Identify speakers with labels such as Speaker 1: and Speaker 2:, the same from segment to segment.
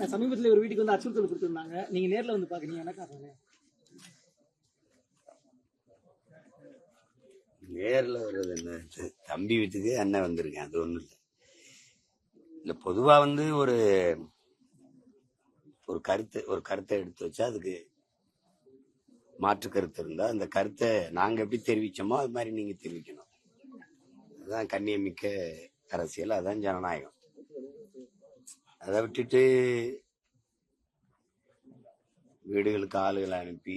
Speaker 1: நான் சமீபத்தில் ஒரு வீட்டுக்கு வந்து அச்சுறுத்தல் கொடுத்துருந்தாங்க. நீங்க நேரில் வந்து பாக்குறீங்க. என்ன காரணம்
Speaker 2: நேரில் வர்றது என்ன? தம்பி வீட்டுக்கு அண்ணன் வந்திருக்கேன். அது ஒன்றும் இல்லை. இல்லை பொதுவாக வந்து ஒரு ஒரு கருத்து ஒரு கருத்தை எடுத்து வச்சா அதுக்கு மாற்று கருத்து இருந்தால் அந்த கருத்தை நாங்கள் எப்படி தெரிவித்தோமோ அது மாதிரி நீங்கள் தெரிவிக்கணும். அதுதான் கண்ணியமிக்க அரசியல். அதுதான் ஜனநாயகம். அதை விட்டுட்டு வீடுகளுக்கு ஆளுகளை அனுப்பி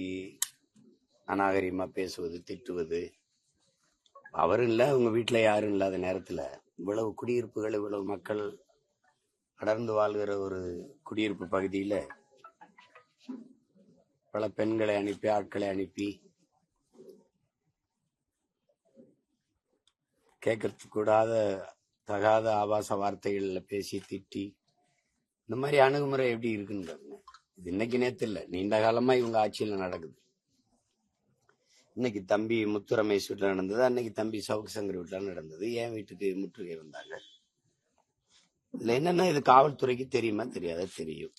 Speaker 2: அநாகரிகமாக பேசுவது திட்டுவது. அவரும் இல்லை அவங்க வீட்டில் யாரும் இல்லாத நேரத்தில். இவ்வளவு குடியிருப்புகள் இவ்வளவு மக்கள் அடர்ந்து வாழ்கிற ஒரு குடியிருப்பு பகுதியில் பல பெண்களை அனுப்பி ஆட்களை அனுப்பி கேட்கறதுக்கு கூடாத தகாத ஆபாச வார்த்தைகளில் பேசி திட்டி இந்த மாதிரி அணுகுமுறை எப்படி இருக்குன்னு பாருங்க. இது இன்னைக்கு நேத்து இல்லை நீண்ட காலமா இவங்க ஆட்சியில் நடக்குது. இன்னைக்கு தம்பி முத்து ரமேஷ் வீட்டில் நடந்தது அன்னைக்கு தம்பி சவுக்கு சங்கர் வீட்டில் நடந்தது என் வீட்டுக்கு முற்றுகை வந்தாங்க. இதுல என்னன்னா இது காவல்துறைக்கு தெரியுமா? தெரியாத? தெரியும்.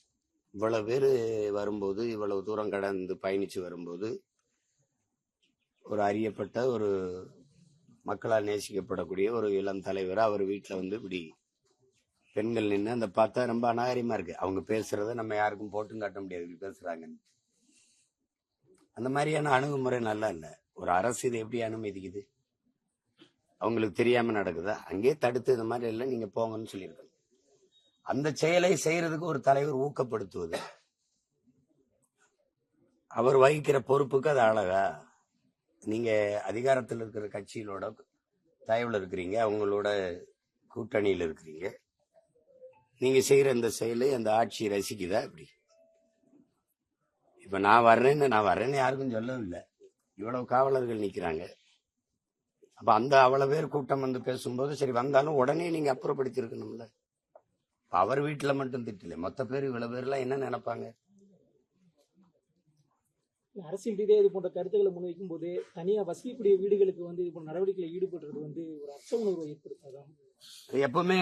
Speaker 2: இவ்வளவு பேர் வரும்போது இவ்வளவு தூரம் கடந்து பயணிச்சு வரும்போது ஒரு அறியப்பட்ட ஒரு மக்களால் நேசிக்கப்படக்கூடிய ஒரு இளம் தலைவர் அவர் வீட்டில் வந்து இப்படி பெண்கள் நின்று அந்த பார்த்தா ரொம்ப அநாகரியமா இருக்கு. அவங்க பேசுறத நம்ம யாருக்கும் போட்டும் காட்ட முடியாது. இப்படி பேசுறாங்கன்னு. அந்த மாதிரியான அணுகுமுறை நல்லா இல்லை. ஒரு அரசு இதை எப்படி அனுமதிக்குது? அவங்களுக்கு தெரியாம நடக்குதா? அங்கேயே தடுத்து இந்த மாதிரி இல்லை நீங்க போங்கன்னு சொல்லியிருக்காங்க அந்த செயலை செய்யறதுக்கு ஒரு தலைவர் ஊக்கப்படுத்துவது. அவர் வகிக்கிற பொறுப்புக்கு அது அழகா. நீங்க அதிகாரத்தில் இருக்கிற கட்சிகளோட தயவுல இருக்கிறீங்க. அவங்களோட கூட்டணியில் இருக்கிறீங்க. நீங்க செய்யற இந்த செயலை அந்த ஆட்சி ரசிக்குதா இப்படி இப்ப நான் வர்றேன்னு நான் வர்றேன்னு யாருக்கும் சொல்லவும் இல்லை இவ்வளவு காவலர்கள் நிக்கிறாங்க. அப்ப அந்த அவ்வளவு பேர் கூட்டம் வந்து பேசும்போது சரி வந்தாலும் உடனே நீங்க அப்புறப்படுத்தி இருக்கணும்ல அவர் வீட்டுல மட்டும் திட்டல. மொத்த பேர் இவ்வளவு பேர்லாம் என்ன நினைப்பாங்க?
Speaker 1: அரசியல் ரீதியாக இது போன்ற கருத்துக்களை முன்வைக்கும் போது தனியா வசிக்கக்கூடிய வீடுகளுக்கு வந்து இது போன்ற நடவடிக்கையில் ஈடுபடுறது வந்து ஒரு அச்ச உணர்வை ஏற்படுத்தாதான்
Speaker 2: எப்பவுமே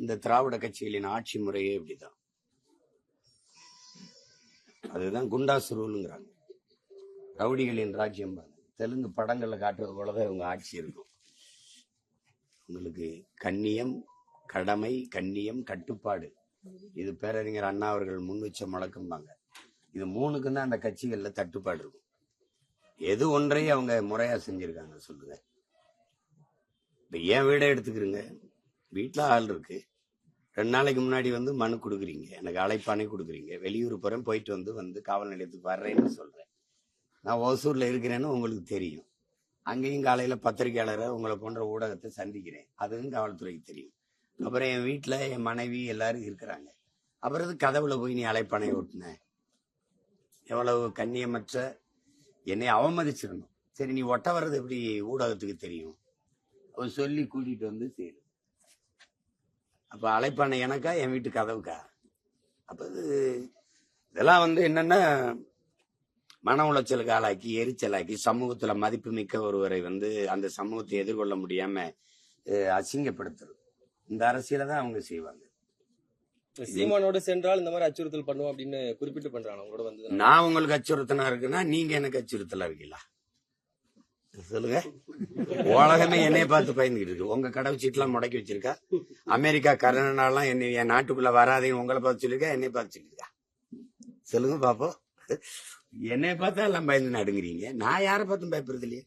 Speaker 2: இந்த திராவிட கட்சிகளின் ஆட்சி முறையே இப்படிதான். அதுதான் குண்டாசு ரூலுங்கிறாங்க. ரவுடிகளின் ராஜ்யம் தெலுங்கு படங்கள்ல காட்டுறது போலதான் இவங்க ஆட்சி இருக்கும். உங்களுக்கு கண்ணியம் கடமை கண்ணியம் கட்டுப்பாடு. இது பேரறிஞர் அண்ணா அவர்கள் முன்வச்ச முழக்கம்பாங்க இது மூணுக்கும் தான் அந்த கட்சிகள்ல தட்டுப்பாடு இருக்கும். எது ஒன்றையும் அவங்க முறையா செஞ்சிருக்காங்க சொல்லுங்க. இப்ப என் வீடை எடுத்துக்கிறீங்க? வீட்டில் ஆள் இருக்கு. ரெண்டு நாளைக்கு முன்னாடி வந்து மனு கொடுக்குறீங்க. எனக்கு அழைப்பானே கொடுக்குறீங்க. வெளியூர் போகிறேன் போயிட்டு வந்து வந்து காவல் நிலையத்துக்கு வர்றேன்னு சொல்கிறேன் நான் ஓசூரில் இருக்கிறேன்னு உங்களுக்கு தெரியும். அங்கேயும் காலையில் பத்திரிகையாளரை உங்களை போன்ற ஊடகத்தை சந்திக்கிறேன். அதுவும் காவல்துறைக்கு தெரியும். அப்புறம் என் வீட்டில் என் மனைவி எல்லாரும் இருக்கிறாங்க. அப்புறம் கதவுல போய் நீ அழைப்பானை ஓட்டின. எவ்வளவு கண்ணியமற்ற என்னை அவமதிச்சிடணும். சரி நீ ஒட்ட வர்றது எப்படி ஊடகத்துக்கு தெரியும்? அவர் சொல்லி கூட்டிகிட்டு வந்து சரி. அப்ப அழைப்பான எனக்கா என் வீட்டு கதவுக்கா அப்ப இது இதெல்லாம் வந்து என்னன்னா மன உளைச்சலுக்கு ஆளாக்கி எரிச்சலாக்கி சமூகத்துல மதிப்புமிக்க ஒருவரை வந்து அந்த சமூகத்தை எதிர்கொள்ள முடியாம அஹ், அசிங்கப்படுத்துறது. இந்த அரசியலை தான் அவங்க செய்வாங்க.
Speaker 3: சீமானோட சென்றால் இந்த மாதிரி அச்சுறுத்தல் பண்ணுவோம் அப்படின்னு குறிப்பிட்டு பண்றாங்க. அவங்களோட வந்து
Speaker 2: நான் உங்களுக்கு அச்சுறுத்தலா இருக்குன்னா நீங்க எனக்கு அச்சுறுத்தலா இருக்கீங்களா? சொல்லுங்க. உலகமே என்னைய பார்த்து பயந்துகிட்டு இருக்கு. உங்க கடவு சீட்லாம் முடக்கி வச்சிருக்கா? அமெரிக்கா கனடாலாம் என்னை என் நாட்டுக்குள்ள வராதேன்னு உங்களை பார்த்து சொல்லிருக்கா என்னை பார்த்து சொல்லிருக்கா சொல்லுங்க பாப்போம். என்னைய பார்த்தா எல்லாம் பயந்து நடுங்குறீங்க. நான் யாரை பார்த்தும் பயப்படுறது இல்லையே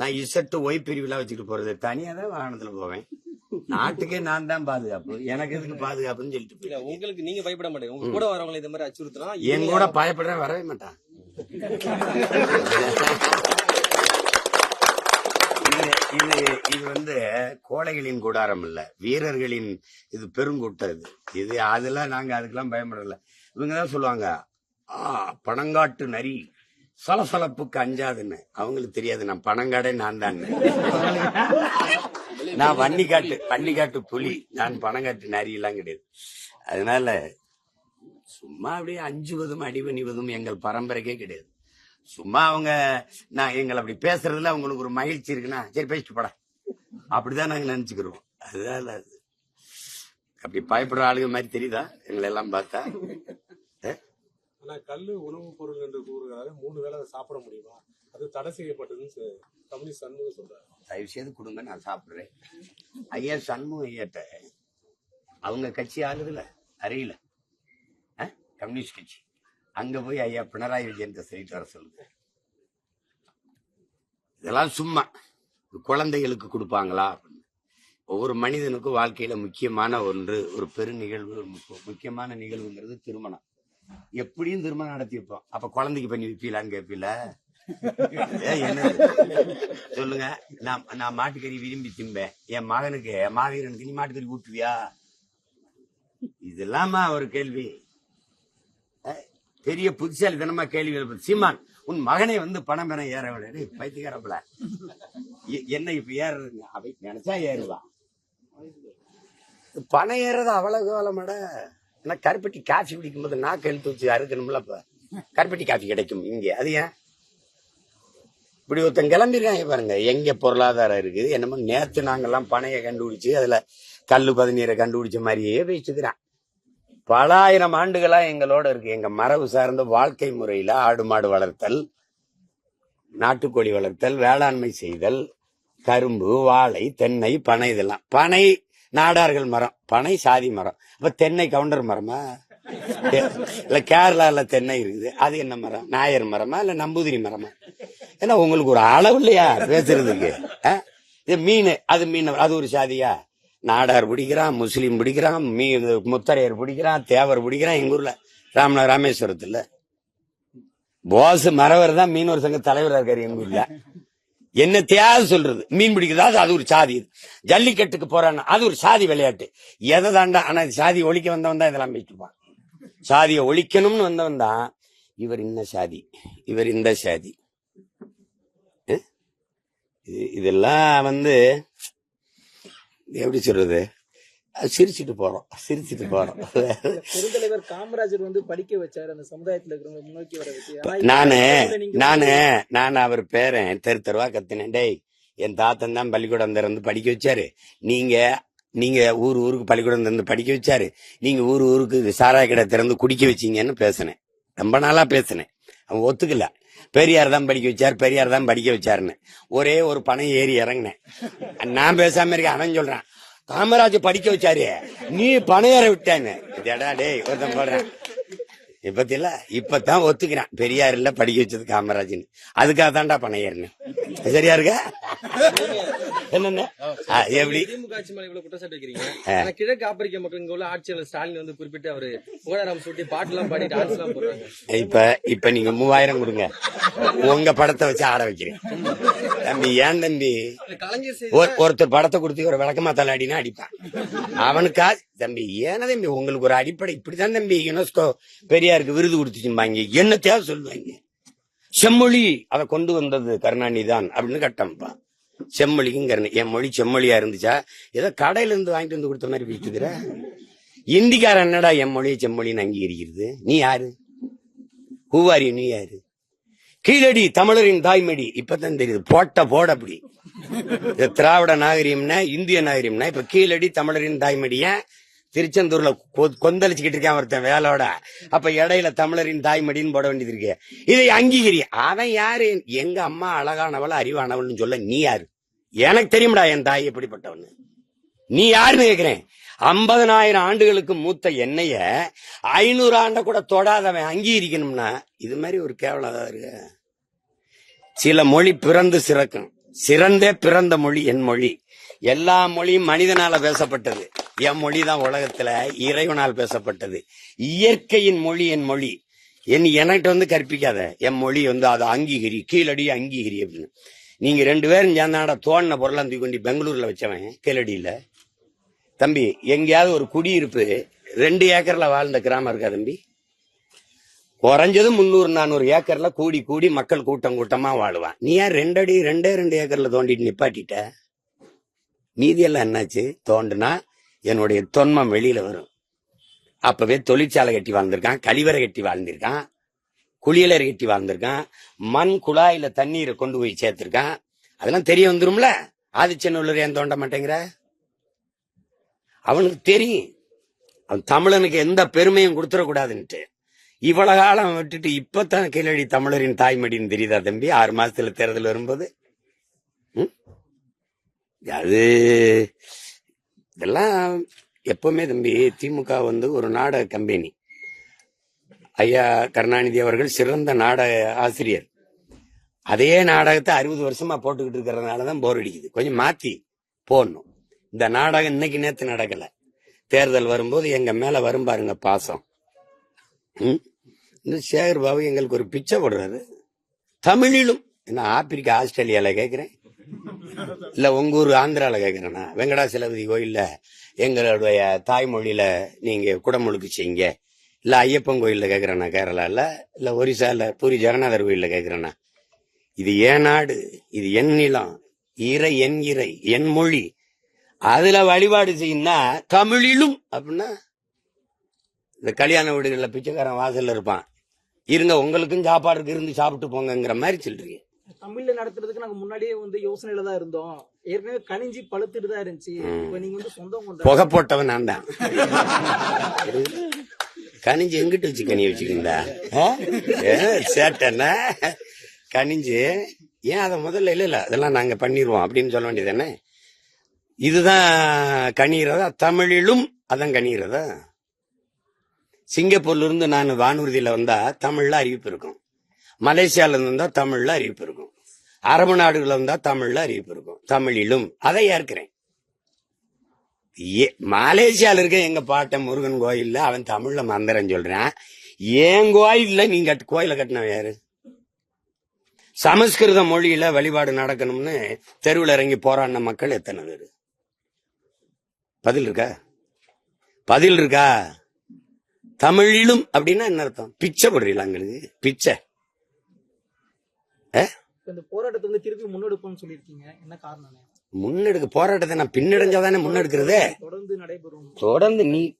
Speaker 2: நான் இசட்டு ஒய் பிரிவுலாம் வச்சுட்டு போறது. தனியா தான் வாகனத்துல போவேன். நாட்டுக்கே நான் தான் பாதுகாப்பு. எனக்கு எதுக்கு பாதுகாப்புன்னு சொல்லிட்டு.
Speaker 3: உங்களுக்கு நீங்க பயப்பட மாட்டீங்க. உங்க கூட வரவங்களை இந்த மாதிரி அச்சுறுத்தலாம்.
Speaker 2: என் கூட பயப்படுறேன் வரவே மாட்டான். இது இது வந்து கோழைகளின் கூடாரம் இல்ல. வீரர்களின் இது பெருங்கூட்டம் இது. இது அதெல்லாம் நாங்க அதுக்கெல்லாம் பயப்படல இவங்க தான் சொல்லுவாங்க ஆ பணங்காட்டு நரி சலசலப்புக்கு அஞ்சாதுன்னு. அவங்களுக்கு தெரியாது நான் பணங்காடே நான் தான் நான் வன்னிக்காட்டு வன்னிக்காட்டு புலி. நான் பணங்காட்டு நரி எல்லாம் கிடையாது. அதனால சும்மா அப்படியே அஞ்சுவதும் அடிபணிவதும் எங்கள் பரம்பரைக்கே கிடையாது. சும்மா அவங்க நான் எங்களை அப்படி பேசுறதுல அவங்களுக்கு ஒரு மகிழ்ச்சி இருக்குன்னா சரி பேசிட்டு போடா. அப்படிதான் நாங்க நினைச்சுக்கிறோம். அதுதான் அது. அப்படி பயப்படுற ஆளுங்க மாதிரி தெரியுதா? எங்களை எல்லாம் பார்த்தா.
Speaker 4: கல்லு உணவுப் பொருள் என்று கூறுகிறாரு மூணு வேளை அதை சாப்பிட முடியுமா? அது தடை செய்யப்பட்டதுன்னு கம்யூனிஸ்ட் சண்முகம் சொல்றாரு.
Speaker 2: தயவு செய்து கொடுங்க நான் சாப்பிடுறேன். ஐயா சண்முகம் ஐயாட்ட அவங்க கட்சி ஆளுதுல அறையில? கம்யூனிஸ்ட் கட்சி. அங்க போய் ஐயா பினராயி விஜயன் சொல்லிட்டு வர சொல்லுங்க. இதெல்லாம் சும்மா குழந்தைகளுக்கு கொடுப்பாங்களா? அப்படின்னு. ஒவ்வொரு மனிதனுக்கும் வாழ்க்கையில முக்கியமான ஒன்று ஒரு பெரு நிகழ்வு ஒரு முக்கியமான நிகழ்வுங்கிறது திருமணம். எப்படியும் திருமணம் நடத்தி வைப்போம் அப்ப குழந்தைக்கு பண்ணி வைப்பீலான்னு கேட்பீல சொல்லுங்க. நான் நான் மாட்டுக்கறி விரும்பி திம்பேன். என் மகனுக்கு என் மாவீரனுக்கு நீ மாட்டுக்கறி ஊட்டுவியா? இதெல்லாமா ஒரு கேள்வி. பெரிய புத்திசாலித்தனமா கேள்வி எழுப்பு. சீமான் உன் மகனை வந்து பணம் பெற ஏறவில்லை. பைத்தியக்காரப்பல. எ- என்ன இப்ப ஏறுறதுங்க? அவை நினைச்சா ஏறுவா. பணம் ஏறது அவ்வளவு காலமாட ஏன்னா கருப்பட்டி காஃபி குடிக்கும்போது நாக்கு எழுத்து வச்சு அறுக்கணும்ல இப்ப கருப்பட்டி காஃபி கிடைக்கும் இங்க. அது ஏன்? இப்படி ஒருத்தன் கிளம்பிருக்காங்க பாருங்க. எங்க பொருளாதாரம் இருக்குது என்னமோ நேத்து நாங்கெல்லாம் பனையை கண்டுபிடிச்சு அதுல கல்லு பதினீரை கண்டுபிடிச்ச மாதிரியே பேசிக்கிறான் பல ஆயிரம் ஆண்டுகளா எங்களோட இருக்கு. எங்க மரபு சார்ந்த வாழ்க்கை முறையில ஆடு மாடு வளர்த்தல் நாட்டுக்கோழி வளர்த்தல் வேளாண்மை செய்தல் கரும்பு வாழை தென்னை பனை இதெல்லாம். பனை நாடார்கள் மரம் பனை சாதி மரம். அப்ப தென்னை கவுண்டர் மரமா? இல்ல கேரளால தென்னை இருக்குது. அது என்ன மரம்? நாயர் மரமா? இல்ல நம்பூதிரி மரமா? ஏன்னா உங்களுக்கு ஒரு அளவு இல்லையா பேசுறதுக்கு? ஆ? இது மீன் அது மீன் அது ஒரு சாதியா? நாடார் பிடிக்கிறான் முஸ்லீம் பிடிக்கிறான் மீ இது முத்தரையர் பிடிக்கிறான் தேவர் பிடிக்கிறான் எங்கள் ஊரில். ராமநாத ராமேஸ்வரத்தில். போஸ் மறவர் தான் மீனவர் சங்க தலைவராக இருக்காரு எங்கள் ஊரில். என்ன தேவை சொல்றது? மீன் பிடிக்கிறதா அது- ஒரு சாதி. ஜல்லிக்கட்டுக்கு போறான்னா அது ஒரு சாதி விளையாட்டு. எதை தாண்டா ஆனா சாதி ஒழிக்க வந்தவன் தான் இதெல்லாம் பேசிப்பான் சாதியை ஒழிக்கணும்னு வந்தவன் தான் இவர் இந்த சாதி இவர் இந்த சாதி. இது- இதெல்லாம் வந்து எப்படி சொல்றது? சிரிச்சிட்டு போறோம். சிரிச்சிட்டு போறோம்.
Speaker 1: பெருந்தலைவர் காமராஜர் வந்து படிக்க வச்சாரு. அந்த சமுதாயத்துல இருக்கிறவங்க முன்னோக்கி வர வச்சு.
Speaker 2: நானு நானு நான் அவர் பேரன். தெரு தெருவா கத்தினேன். டேய் என் தாத்தன் தான் பள்ளிக்கூடம் திறந்து படிக்க வச்சாரு. நீங்க நீங்க ஊர் ஊருக்கு பள்ளிக்கூடம் திறந்து படிக்க வச்சாரு. நீங்க ஊர் ஊருக்கு சாராய கடை திறந்து குடிக்க வச்சீங்கன்னு பேசினேன். ரொம்ப நாளா பேசினேன். அவன் ஒத்துக்கல. பெரியார் தான் படிக்க வச்சார் பெரியார் தான் படிக்க வச்சாருன்னு. ஒரே ஒரு பணம் ஏறி இறங்கினேன். நான் பேசாம இருக்கேன் அவன் சொல்றான் காமராஜ் படிக்க வச்சாரு நீ பணம் ஏற விட்டான்னு. டேய் ஒருத்தன் போடுறேன். இப்பத்தில இப்பதான் ஒத்துக்கிறான். பெரியார் இல்ல படிக்க வச்சது காமராஜ்னு அதுக்காக தான்டா பணம் ஏறினேன். சரியா இருக்கா? என்னென்ன? ஆ, எப்படி?
Speaker 3: திமுக ஆட்சி மேல இவ்வளவு குற்றச்சாட்டு வைக்கிறீங்க. ஆனா கிழக்கு ஆப்பிரிக்க மக்கள் இங்க உள்ள ஆட்சியாளர் ஸ்டாலின் வந்து குறிப்பிட்டு அவரு புகழாரம் சூட்டி பாட்டு எல்லாம் பாடி டான்ஸ் எல்லாம் போடுறாங்க.
Speaker 2: இப்ப இப்ப நீங்க மூவாயிரம் கொடுங்க. உங்க படத்தை வச்சு ஆட வைக்கிறேன். தம்பி ஏன் தம்பி? ஒருத்தர் படத்தை கொடுத்து ஒரு விளக்கமா தள்ளாடினா அடிப்பான். அவனுக்கா? தம்பி ஏன்னா தம்பி உங்களுக்கு ஒரு அடிப்படை இப்படிதான் தம்பி யுனெஸ்கோ பெரியாருக்கு விருது கொடுத்துச்சும்பாங்க. என்ன தேவை சொல்லுவாங்க. செம்மொழி. அதை கொண்டு வந்தது கருணாநிதி தான் அப்படின்னு கட்டமைப்பான். செம்மொழிக்கும் கருணை என் மொழி செம்மொழியா இருந்துச்சா? ஏதோ கடையில இருந்து வாங்கிட்டு வந்து கொடுத்த மாதிரி பேசுகிற இந்திக்காரன் என்னடா என் மொழியை செம்மொழின்னு அங்கீகரிக்கிறது? நீ யாரு? ஹூவாரி நீ யாரு? கீழடி தமிழரின் தாய்மடி இப்பதான் தெரியுது. போட்ட போட அப்படி. திராவிட நாகரிகம்னா இந்திய நாகரீகம்னா இப்ப கீழடி தமிழரின் தாய்மடிய திருச்செந்தூர்ல கொ- கொந்தளிச்சுக்கிட்டு இருக்கான் ஒருத்தன் வேலோட. அப்ப இடையில தமிழரின் தாய்மடின்னு போட வேண்டியது இருக்கு. இதை அங்கீகரி அவன் யாரு? எங்க அம்மா அழகானவள அறிவானவள்னு சொல்ல நீ யாரு? எனக்கு தெரியும்டா என் தாய் எப்படிப்பட்டவன்னு. நீ யாருன்னு கேக்குறேன். ஐம்பதனாயிரம் ஆண்டுகளுக்கு மூத்த என்னைய ஐநூறு ஆண்டை கூட தொடாதவன் அங்கீகரிக்கணும்னா இது மாதிரி ஒரு கேவலம் ஏதாவது இருக்கு? சில மொழி பிறந்து சிறக்கும். சிறந்தே பிறந்த மொழி என் மொழி. எல்லா மொழியும் மனிதனால பேசப்பட்டது. என் மொழி தான் உலகத்துல இறைவனால் பேசப்பட்டது. இயற்கையின் மொழி என் மொழி. என் என்கிட்ட வந்து கற்பிக்காத. என் மொழி வந்து அதை அங்கீகரி கீழடி அங்கீகரி அப்படின்னு. நீங்க ரெண்டு பேரும் சேர்ந்தாட தோணின பொருளாம் தூக்கி கொண்டு பெங்களூர்ல வச்சவன் கீழடியில. தம்பி எங்கேயாவது ஒரு குடியிருப்பு ரெண்டு ஏக்கர்ல வாழ்ந்த கிராமம் இருக்கா தம்பி? குறைஞ்சது முந்நூறு நானூறு ஏக்கர்ல கூடி கூடி மக்கள் கூட்டம் கூட்டமா வாழுவான். நீ ஏன் ரெண்டடி ரெண்டே ரெண்டு ஏக்கர்ல தோண்டிட்டு நிப்பாட்டிட்ட? மீதியெல்லாம் என்னாச்சு? தோண்டுனா என்னுடைய தொன்மம் வெளியில வரும். அப்பவே தொழிற்சாலை கட்டி வாழ்ந்திருக்கான் கழிவறை கட்டி வாழ்ந்திருக்கான் குளியலறை கட்டி வாழ்ந்திருக்கான் மண் குழாயில தண்ணீரை கொண்டு போய் சேர்த்திருக்கான். அதெல்லாம் தெரிய வந்துரும்ல? ஆதிச்சநல்லூர் ஏன் தோண்ட மாட்டேங்கிற? அவனுக்கு தெரியும். அவன் தமிழனுக்கு எந்த பெருமையும் கொடுத்துடக்கூடாதுன்ட்டு. இவ்வளவு காலம் விட்டுட்டு இப்பத்தான் கீழடி தமிழரின் தாய்மடின்னு தெரியுதா தம்பி? ஆறு மாசத்துல தேர்தல் வரும்போது? அது இதெல்லாம் எப்பவுமே தம்பி திமுக வந்து ஒரு நாடக கம்பெனி. ஐயா கருணாநிதி அவர்கள் சிறந்த நாடக ஆசிரியர். அதே நாடகத்தை அறுபது வருஷமா போட்டுக்கிட்டு இருக்கிறதுனால தான் போர் அடிக்குது. கொஞ்சம் மாத்தி போடணும். இந்த நாடகம் இன்னைக்கு நேத்து நடக்கல. தேர்தல் வரும்போது எங்க மேல வரும் பாருங்க பாசம். ம்? இந்த சேகர் பாபு எங்களுக்கு ஒரு பிச்சை போடுறாரு. தமிழிலும் நான் ஆப்பிரிக்கா ஆஸ்திரேலியால கேட்கிறேன் இல்ல உங்க ஊர் ஆந்திரால கேக்குறேன்னா வெங்கடாசலபதி கோயில்ல எங்களுடைய தாய்மொழியில நீங்க குடமுழுக்கு செய்யுங்க. இல்ல ஐயப்பன் கோயில்ல கேக்குறேன்னா கேரளால இல்ல ஒரிசால பூரி ஜெகநாதர் கோயில்ல கேக்குறேன்னா இது என் நாடு இது என் நிலம் இறை என் இறை என் மொழி. அதுல வழிபாடு செய்யுன்னா தமிழிலும் அப்படின்னா இந்த கல்யாண வீடுகள்ல பிச்சைக்காரன் வாசல்ல இருப்பான். இருங்க உங்களுக்கும் சாப்பாடுக்கு இருந்து சாப்பிட்டு போங்கங்கிற மாதிரி சொல்றீங்க.
Speaker 1: தமிழ்ல நடத்துறதுக்கு நாங்க முன்னாடியே வந்து யோசனையில தான் இருந்தோம். ஏற்கனவே கனிஞ்சி பழுத்துட்டு தான் இருந்துச்சு. இப்ப நீங்க வந்து சொந்தம் கொண்ட
Speaker 2: புகை போட்டவன் நான் தான். கனிஞ்சு எங்கிட்டு வச்சு கனி வச்சுக்கிங்களா சேட்டன கனிஞ்சு ஏன் அதை முதல்ல இல்ல இல்ல அதெல்லாம் நாங்க பண்ணிடுவோம் அப்படின்னு சொல்ல வேண்டியது என்ன இதுதான் கனிகிறதா தமிழிலும் அதான் கனிகிறதா சிங்கப்பூர்ல இருந்து நான் வானூர்தியில வந்தா தமிழ்ல அறிவிப்பு இருக்கும். மலேசியால இருந்து தமிழ்ல அறிவிப்பு இருக்கும். அரபு நாடுகள் வந்தா தமிழ்ல அறிவிப்பு இருக்கும். தமிழிலும். அதை ஏற்கிறேன். ஏ- மலேசியால இருக்க எங்க பாட்டன் முருகன் கோயில்ல அவன் தமிழ்ல மந்திரம் சொல்றான். என் கோயில்ல நீங்க கட்டு- கோயில கட்டினவன் யாரு? சமஸ்கிருத மொழியில வழிபாடு நடக்கணும்னு தெருவில் இறங்கி போராடின மக்கள் எத்தனை பேர் பதில் இருக்கா? பதில் இருக்கா? தமிழிலும் அப்படின்னா என்ன அர்த்தம்? பிச்சை போடுறீங்களா எங்களுக்கு? பிச்சை.
Speaker 1: இந்த போராட்டத்தை வந்து திருப்பி முன்னெடுப்போம்னு சொல்லியிருக்கீங்க. என்ன காரணம்
Speaker 2: முன்னெடுக்க போராட்டத்தை நான் பின்னடைஞ்சாதானே முன்னெடுக்கிறது?
Speaker 1: தொடர்ந்து நடைபெறும்.
Speaker 2: தொடர்ந்து நீ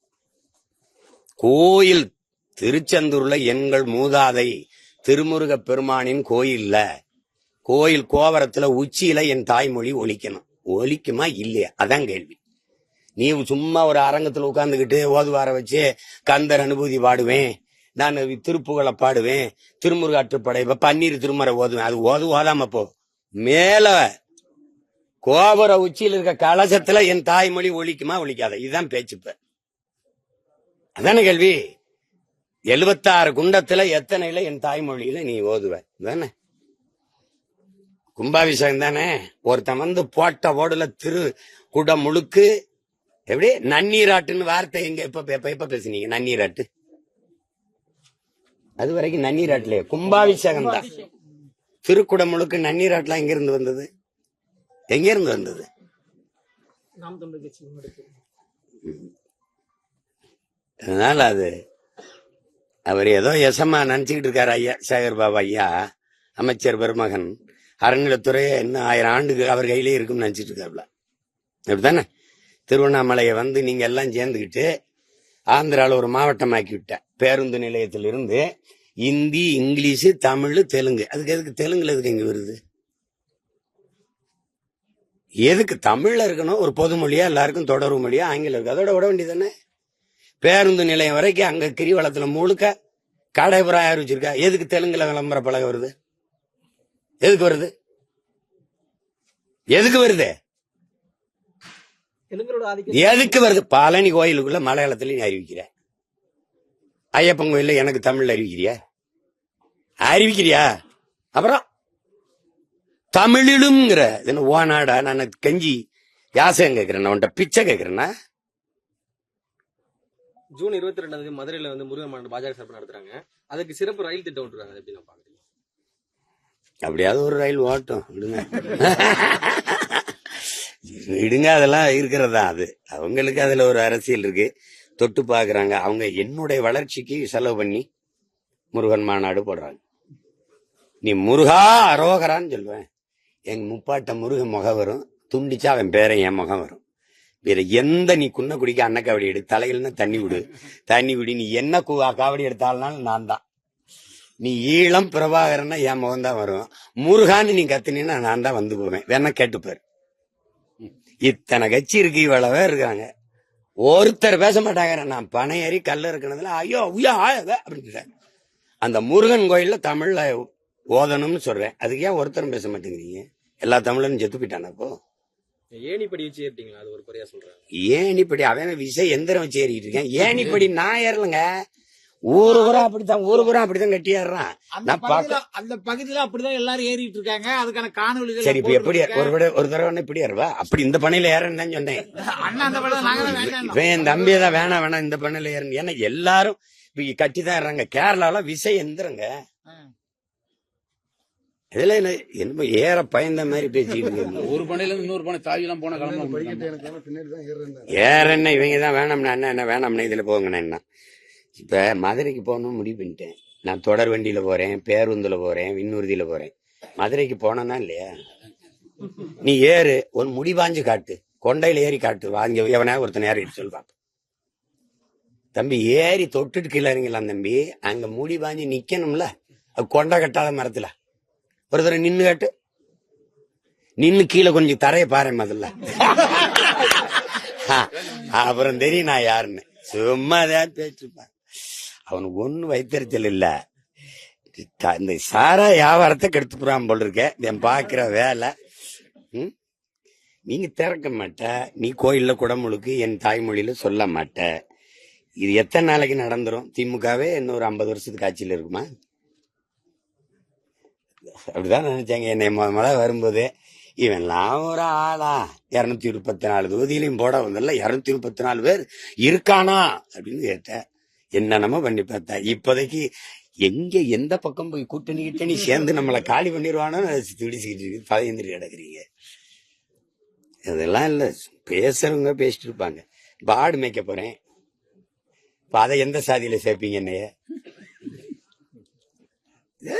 Speaker 2: கோயில் திருச்செந்தூர்ல எங்கள் மூதாதை திருமுருக பெருமானின் கோயில்ல கோயில் கோவரத்துல உச்சியில என் தாய்மொழி ஒலிக்கணும். ஒலிக்குமா இல்லையா? அதான் கேள்வி. நீ சும்மா ஒரு அரங்கத்துல உட்கார்ந்துகிட்டு ஓதுவார வச்சு கந்தர் அனுபூதி பாடுவேன். நான் திருப்புகளை பாடுவேன். திருமுருகாற்றுப்படை இப்ப பன்னீர் திருமறை ஓதுவேன். அது ஓது ஓதாம போ. மேல கோபுர உச்சியில் இருக்க கலசத்துல என் தாய்மொழி ஒழிக்குமா ஒழிக்காத இதுதான் பேச்சுப்ப அதான அதானே கேள்வி? எழுபத்தாறு குண்டத்துல எத்தனையில என் தாய்மொழியில நீ ஓதுவ? தானே கும்பாபிஷேகம் தானே? ஒருத்தன் வந்து போட்ட ஓடுல திரு குடம் முழுக்கு எப்படி? நன்னீராட்டுன்னு வார்த்தை எங்க? எப்ப எப்ப எப்ப பேசுனீங்க. நன்னீராட்டு. அது வரைக்கும் நன்னீராட்டுலயே கும்பாபிஷேகம். தான் திருக்குடம் முழுக்கு நன்னீராட்டுலாம் எங்க இருந்து வந்தது? எங்க இருந்து வந்தது அதனால அது அவர் ஏதோ எசமா நினைச்சுக்கிட்டு இருக்காரு ஐயா சேகர் பாபு ஐயா அமைச்சர் பெருமகன். அறநிலைத்துறையே இன்னும் ஆயிரம் ஆண்டுக்கு அவர் கையிலே இருக்கும்னு நினைச்சிட்டு இருக்காருல அப்படித்தானே? திருவண்ணாமலையை வந்து நீங்க எல்லாம் சேர்ந்துக்கிட்டு ஆந்திராவில் ஒரு மாவட்டமாக்கி ஆக்கிவிட்டேன் பேருந்து நிலையத்திலிருந்து இந்தி இங்கிலீஷு தமிழ் தெலுங்கு. அதுக்கு எதுக்கு தெலுங்குல எதுக்கு இங்கே வருது? எதுக்கு தமிழில் இருக்கணும்? ஒரு பொது மொழியா எல்லாருக்கும் தொடர்பு மொழியா ஆங்கிலம் இருக்கு. அதோட விட வேண்டியதானே பேருந்து நிலையம் வரைக்கும் அங்கே கிரிவலத்தில் முழுக்க கடைபுரம் ஆரம்பிச்சிருக்கா எதுக்கு தெலுங்குல விளம்பர பழக வருது? எதுக்கு வருது? எதுக்கு வருது? எதுக்கு வருது? பழனி கோயிலுக்குள்ள மலையாளத்துல நீ அறிவிக்கிற. ஐயப்பன் கோயில்ல எனக்கு தமிழ்ல அறிவிக்கிறியா? அறிவிக்கிறியா? அப்புறம் தமிழிலும்ங்கிற என்ன ஓநாடா நான் கஞ்சி யாசகம் கேட்கிறேன் நான் உன்கிட்ட பிச்சை கேட்கிறேன்னா
Speaker 3: ஜூன் இருபத்தி ரெண்டாம் தேதி மதுரையில வந்து முருகன் மாநாடு பாஜக சார்பில் நடத்துறாங்க. அதுக்கு சிறப்பு ரயில் திட்டம் விட்டுருக்காங்க அதை எப்படி நான் பாக்குறேன்
Speaker 2: அப்படியாவது ஒரு ரயில் ஓட்டும் விடுங்க. விடுங்க அதெல்லாம் இருக்கிறதா அது. அவங்களுக்கு அதுல ஒரு அரசியல் இருக்கு. தொட்டு பாக்குறாங்க. அவங்க என்னுடைய வளர்ச்சிக்கு செலவு பண்ணி முருகன் மாநாடு போடுறாங்க. நீ முருகா அரோகரான்னு சொல்லுவேன். எங்க முப்பாட்ட முருகன் முகம் வரும். துண்டிச்சா அவன் பேரன் என் முகம் வரும். வேற எந்த நீ குன்ன குடிக்க அன்ன காவடி எடு. தலையில்னா தண்ணி விடு. தண்ணி குடி நீ என்ன காவடி எடுத்தாலும் நான் தான். நீ ஈழம் பிரபாகரன்னா என் முகம் தான் வரும். முருகான்னு நீ கத்துனீன்னா நான் தான் வந்து போவேன். வேணா கேட்டுப்பாரு. இத்தனை கட்சி இருக்கு இவ்வளவு இருக்காங்க. ஒருத்தர் பேச மாட்டாங்க. நான் பனை ஏறி கல்ல இருக்கிறதுல ஐயோ ஐயோ அப்படின்னு அந்த முருகன் கோயில்ல தமிழ்ல ஓதணும்னு சொல்றேன். அதுக்கு ஏன் ஒருத்தரும் பேச மாட்டேங்கிறீங்க? எல்லா தமிழனும் செத்து போயிட்டானா அப்போ
Speaker 3: ஏணிப்படி வச்சு ஏறிட்டீங்களா? அது ஒரு குறையா சொல்றாங்க.
Speaker 2: ஏணிப்படி அவன் விசை எந்திரம் வச்சு ஏறிட்டு இருக்கேன். ஏணிப்படி நான் ஏறலங்க. ஊரு பூரா அப்படித்தான் ஊரு பூரா அப்படித்தான் கட்டி ஏறுறான்
Speaker 5: அந்த
Speaker 2: நான்
Speaker 5: பகுதியில
Speaker 2: பார்க்க
Speaker 5: அந்த பகுதியில அப்படிதான் எல்லாரும் ஏறிட்டு இருக்காங்க. அதுக்கான காணொலிகள்
Speaker 2: சரி இப்ப எப்படி ஒரு விட ஒரு தடவை இப்படி ஏறுவா? அப்படி இந்த பணியில ஏறன்னு தான் சொன்னேன். இவன் என் தம்பியை தான் வேணாம் வேணாம் இந்த பண்ணல ஏறணும் ஏன்னா எல்லாரும் இப்ப கட்டி தான் ஏறாங்க கேரளால விசை எந்திரங்க இதுல என்ன ஏற பயந்த மாதிரி பேசிட்டு இருக்கீங்க
Speaker 6: ஒரு இருந்து இன்னொரு பனை தாவி எல்லாம் போன கிளம்ப
Speaker 2: ஏற என்ன இவங்க தான் வேணாம்னா என்ன என்ன வேணாம்னா இதுல போங்கண்ணா என்ன இப்ப மதுரைக்கு போகணும்னு முடிவு பண்ணிட்டேன். நான் தொடர் வண்டியில போறேன் பேருந்துல போறேன் விண்ணூர்தியில போறேன். மதுரைக்கு போனேன்னா இல்லையா? நீ ஏறு ஒரு முடிவாஞ்சு காட்டு. கொண்டையில ஏறி காட்டு. வாங்க எவனா ஒருத்தன் ஏறிட்டு சொல்லுவான் தம்பி ஏறி தொட்டுட்டு கீழே இறங்கலாம் தம்பி. அங்க முடி வாங்கி நிக்கணும்ல. அது கொண்டை கட்டாத மரத்துல. ஒரு தடவை நின்னு காட்டு. நின்னு கீழே கொஞ்சம் தரைய பாரு முதல்ல. அப்புறம் தெரியும் நான் யாருன்னு. சும்மா ஏதாவது பேச்சுப்பேன் அவனுக்கு ஒன்னும் வைத்தறிச்சல் இல்ல. த- இந்த சாரா வியாபாரத்தை கெடுத்து போறான் போல் இருக்க பார்க்குற பாக்குற வேலை ம்? நீங்க திறக்க மாட்ட. நீ கோயில்ல குடமுழுக்கு என் தாய்மொழியில சொல்ல மாட்ட. இது எத்தனை நாளைக்கு நடந்துரும்? திமுகவே இன்னொரு ஐம்பது வருஷத்துக்கு ஆட்சியில் இருக்குமா? அப்படிதான் நினைச்சாங்க. என்னை மழை வரும்போது இவன்லாம் ஒரு ஆளா. இரநூத்தி முப்பத்தி நாலு தொகுதியிலையும் போட வந்தல இரநூத்தி முப்பத்தி நாலு பேர் இருக்கானா? அப்படின்னு கேட்டேன். என்னென்னமோ பண்ணி பார்த்தேன் இப்போதைக்கு எங்க எந்த பக்கம் போய் கூட்டணி கிட்டணி சேர்ந்து நம்மளை காலி பண்ணிடுவானோ துடிச்சுக்கிட்டு இருக்கு பதிந்துட்டு கிடக்குறீங்க. அதெல்லாம் இல்லை. பேசுறவங்க பேசிட்டு இருப்பாங்க. பாடு மேய்க்க போறேன். இப்போ அதை எந்த சாதியில் சேர்ப்பீங்க என்னைய?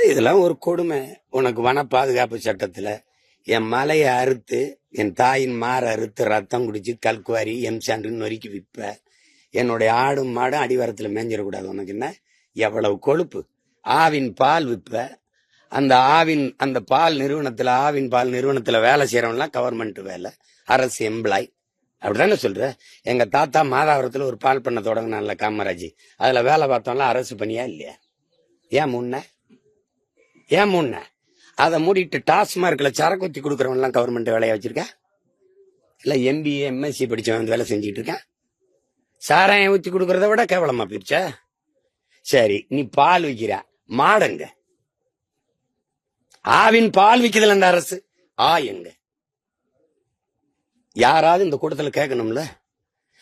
Speaker 2: இதெல்லாம் ஒரு கொடுமை. உனக்கு வன பாதுகாப்பு சட்டத்தில் என் மலையை அறுத்து என் தாயின் மாற அறுத்து ரத்தம் குடிச்சு கல்குவாரி எம்சாண்டுன்னு நொறுக்கி விற்பேன் என்னுடைய ஆடும் மாடும் அடிவாரத்தில் மேஞ்சிடக்கூடாது. உனக்கு என்ன? எவ்வளவு கொழுப்பு. ஆவின் பால் விற்ப. அந்த ஆவின் அந்த பால் நிறுவனத்தில் ஆவின் பால் நிறுவனத்தில் வேலை செய்கிறவன்லாம் கவர்மெண்ட் வேலை. அரசு எம்ப்ளாய் அப்படிதானே சொல்ற? எங்க தாத்தா மாதாவரத்தில் ஒரு பால் பண்ண தொடங்கினான்ல காமராஜ். அதில் வேலை பார்த்தோம்லாம் அரசு பணியா இல்லையா? ஏன் முன்ன ஏன் முன்ன அதை மூடிட்டு டாஸ்மார்க்கில் சரக்கு ஊத்தி கொடுக்குறவன்லாம் கவர்மெண்ட் வேலையை வச்சிருக்கேன் இல்லை எம்பிஏ எம்எஸ்சி படித்தவன் வந்து வேலை செஞ்சுட்டு இருக்கேன்? சாராயம் ஊத்தி கொடுக்கறத விட கேவலமா போயிருச்சா சரி நீ பால் விக்கிற. மாடங்க. ஆவின் பால் விக்குதுல அந்த அரசு. ஆ எங்க யாராவது இந்த கூட்டத்துல கேட்கணும்ல?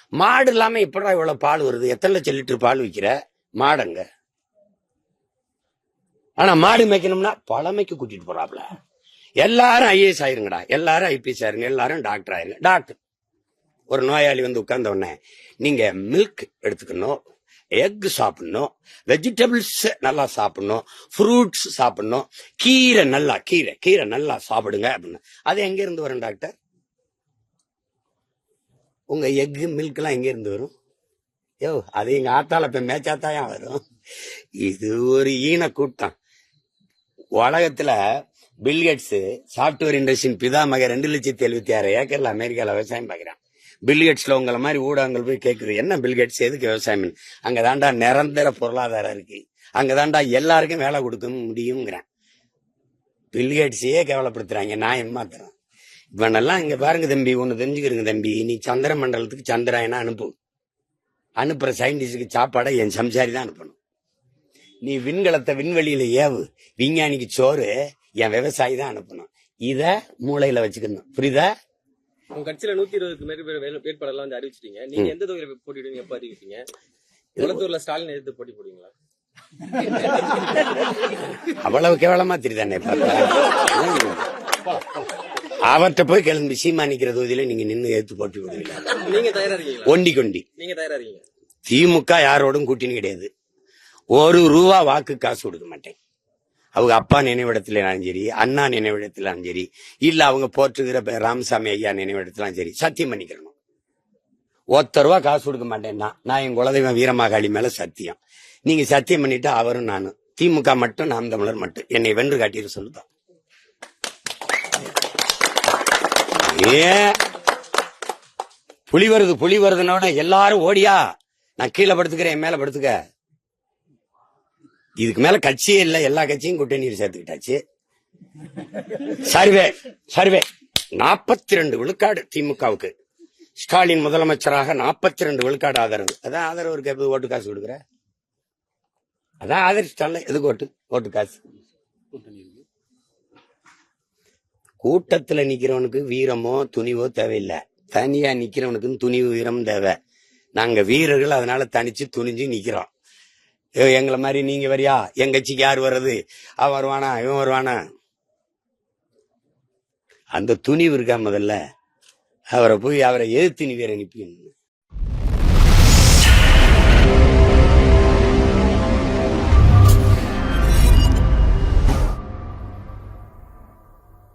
Speaker 2: மாடு இல்லாம எப்படா இவ்வளவு பால் வருது? எத்தனை லட்சம் லிட்டர் பால் விக்கிற? மாடங்க. ஆனா மாடு மேய்க்கணும்னா பழமைக்கு கூட்டிட்டு போறாப்ல. எல்லாரும் ஐஏஎஸ் ஆயிருங்கடா. எல்லாரும் ஐபிஎஸ் ஆயிருங்க. எல்லாரும் டாக்டர் ஆயிருங்க. டாக்டர். ஒரு நோயாளி வந்து உட்கார்ந்த உடனே நீங்க மில்க் எடுத்துக்கணும் எக் சாப்பிடணும் வெஜிடபிள்ஸ் நல்லா சாப்பிடணும் ஃப்ரூட்ஸ் சாப்பிடணும் கீரை நல்லா கீரை கீரை நல்லா சாப்பிடுங்க அப்படின்னு. அது எங்க இருந்து வரும் டாக்டர்? உங்க எக் மில்க் எல்லாம் எங்க இருந்து வரும்? யோ அது எங்க ஆத்தால இப்ப மேய்ச்சாத்தாயா வரும். இது ஒரு ஈன கூட்டம். உலகத்துல பில்கேட்ஸ் சாப்ட்வேர் இண்டஸ்ட்ரியின் பிதாமக ரெண்டு லட்சத்தி எழுபத்தி ஆறு ஏக்கர்ல அமெரிக்கால விவசாயம் பார்க்குறான் பில்கேட்ஸ்ல உங்களை மாதிரி ஊடகங்கள் போய் கேட்குது என்ன பில்கேட்ஸ் எதுக்கு விவசாயம்? அங்கே தாண்டா நிரந்தர பொருளாதாரம் இருக்கு. அங்க தாண்டா எல்லாருக்கும் வேலை கொடுக்க முடியுங்கிறேன் பில்கேட்ஸையே கேவலப்படுத்துறாங்க? நான் ஏமாத்துறேன் இவனெல்லாம் இங்க பாருங்க தம்பி ஒண்ணு தெரிஞ்சுக்கிறங்க தம்பி. நீ சந்திர மண்டலத்துக்கு சந்திராயனா அனுப்பு. அனுப்புற சயின்டிஸ்டுக்கு சாப்பாடை என் சம்சாரி தான் அனுப்பணும். நீ விண்கலத்தை விண்வெளியில ஏவு. விஞ்ஞானிக்கு சோறு என் விவசாயி தான் அனுப்பணும். இத மூளையில வச்சுக்கணும். புரியுதா?
Speaker 3: உங்க கட்சியில நூத்தி இருபதுக்கு மேல பேர் வேட்பாளர்லாம் வந்து அறிவிச்சிட்டீங்க. நீங்க எந்த தொகுதியில போட்டிடுவீங்க எப்ப அறிவிப்பீங்க? குளத்தூர்ல ஸ்டாலின் எதிர்த்து போட்டி போடுவீங்களா?
Speaker 2: அவ்வளவு கேவலமா தெரியுதானே அவர்கிட்ட போய் கிளம்பி சீமா நிக்கிற தொகுதியில நீங்க நின்னு எடுத்து போட்டி விடுவீங்க
Speaker 3: நீங்க தயாரா இருக்கீங்களா?
Speaker 2: ஒண்டி கொண்டி
Speaker 3: நீங்க தயாரா இருக்கீங்க
Speaker 2: திமுக யாரோடும் கூட்டணி கிடையாது. ஒரு ரூபா வாக்கு காசு கொடுக்க மாட்டேன். அவங்க அப்பா நினைவிடத்திலும் சரி அண்ணா நினைவிடத்திலும் சரி இல்ல அவங்க போற்றுகிற ராமசாமி ஐயா நினைவிடத்திலும் சரி சத்தியம் பண்ணிக்கிறணும் ஒத்த ரூபா காசு கொடுக்க மாட்டேன்னா நான் என் குலதெய்வம் வீரமாகாளி மேல சத்தியம். நீங்க சத்தியம் பண்ணிட்டு அவரும் நானும். திமுக மட்டும் நாம் தமிழர் மட்டும். என்னை வென்று காட்டிட்டு சொல்லுதான் ஏன்? புலி வருது புலி வருதுன்னோட எல்லாரும் ஓடியா? நான் கீழே படுத்துக்கிறேன் என் மேல படுத்துக்க. இதுக்கு மேல கட்சியே இல்ல எல்லா கட்சியும் கூட்டணியில் சேர்த்துக்கிட்டாச்சு. Survey survey. நாற்பத்தி ரெண்டு விழுக்காடு திமுகவுக்கு. ஸ்டாலின் முதலமைச்சராக நாற்பத்தி ரெண்டு விழுக்காடு ஆதரவு. அதான் ஆதரவு இருக்க? ஓட்டு காசு கொடுக்குற? அதான் ஆதரிச்சிட்டால எதுக்கு ஓட்டு? ஓட்டு காசு. கூட்டத்துல நிக்கிறவனுக்கு வீரமோ துணிவோ தேவையில்லை. தனியா நிக்கிறவனுக்கு துணிவு வீரம் தேவை. நாங்க வீரர்கள் அதனால தனிச்சு துணிஞ்சு நிக்கிறோம். எங்களை மாதிரி நீங்க வரியா? எங்க கட்சிக்கு யார் வர்றது? அவன் வருவானா? இவன் வருவானா? அந்த துணிவு இருக்கா முதல்ல? அவரை போய் அவரை எதிர்த்து நீ வேற நிப்பீங்க